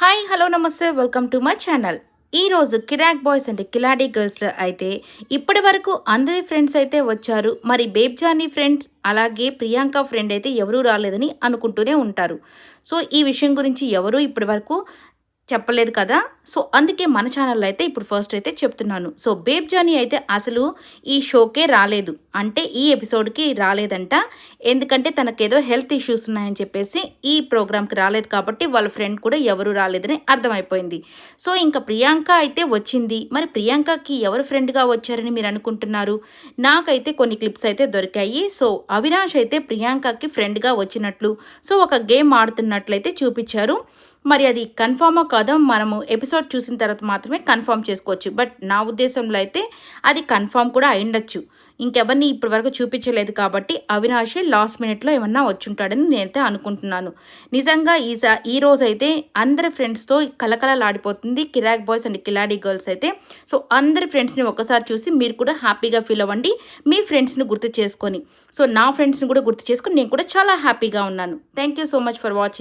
Hi hello నమస్తే welcome to my channel. ఈరోజు కిరాక్ బాయ్స్ అంటే కిలాడీ గర్ల్స్లో అయితే ఇప్పటి వరకు అందరి ఫ్రెండ్స్ అయితే వచ్చారు. మరి బేబ్జానీ ఫ్రెండ్స్ అలాగే ప్రియాంక ఫ్రెండ్ అయితే ఎవరూ రాలేదని అనుకుంటూనే ఉంటారు. సో ఈ విషయం గురించి ఎవరు ఇప్పటి వరకు చెప్పలేదు కదా? సో అందుకే మన ఛానల్లో అయితే ఇప్పుడు ఫస్ట్ అయితే చెప్తున్నాను. సో బేబ్ జానీ అయితే అసలు ఈ షోకే రాలేదు. అంటే ఈ ఎపిసోడ్కి రాలేదంట. ఎందుకంటే తనకేదో హెల్త్ ఇష్యూస్ ఉన్నాయని చెప్పేసి ఈ ప్రోగ్రామ్కి రాలేదు కాబట్టి వాళ్ళ ఫ్రెండ్ కూడా ఎవరు రాలేదని అర్థమైపోయింది. సో ఇంకా ప్రియాంక అయితే వచ్చింది. మరి ప్రియాంకకి ఎవరు ఫ్రెండ్గా వచ్చారని మీరు అనుకుంటున్నారు? నాకైతే కొన్ని క్లిప్స్ అయితే దొరికాయి. సో అవినాష్ అయితే ప్రియాంకకి ఫ్రెండ్గా వచ్చినట్లు సో ఒక గేమ్ ఆడుతున్నట్లయితే చూపించారు. మరి అది కన్ఫామో కాదో మనము ఎపిసోడ్ చూసిన తర్వాత మాత్రమే కన్ఫామ్ చేసుకోవచ్చు. బట్ నా ఉద్దేశంలో అయితే అది కన్ఫామ్ కూడా అయిండొచ్చు ఇంకెవరిని ఇప్పటి వరకు చూపించలేదు కాబట్టి అవినాషే లాస్ట్ మినిట్లో ఏమన్నా వచ్చుంటాడని నేనైతే అనుకుంటున్నాను. నిజంగా ఈ ఈ రోజు అయితే అందరి ఫ్రెండ్స్తో కలకలలాడిపోతుంది కిరాక్ బాయ్స్ అండ్ కిలాడీ గర్ల్స్ అయితే. సో అందరి ఫ్రెండ్స్ని ఒకసారి చూసి మీరు కూడా హ్యాపీగా ఫీల్ అవ్వండి. మీ ఫ్రెండ్స్ని గుర్తు చేసుకొని. సో నా ఫ్రెండ్స్ని కూడా గుర్తు చేసుకొని నేను కూడా చాలా హ్యాపీగా ఉన్నాను. Thank you so much for watching.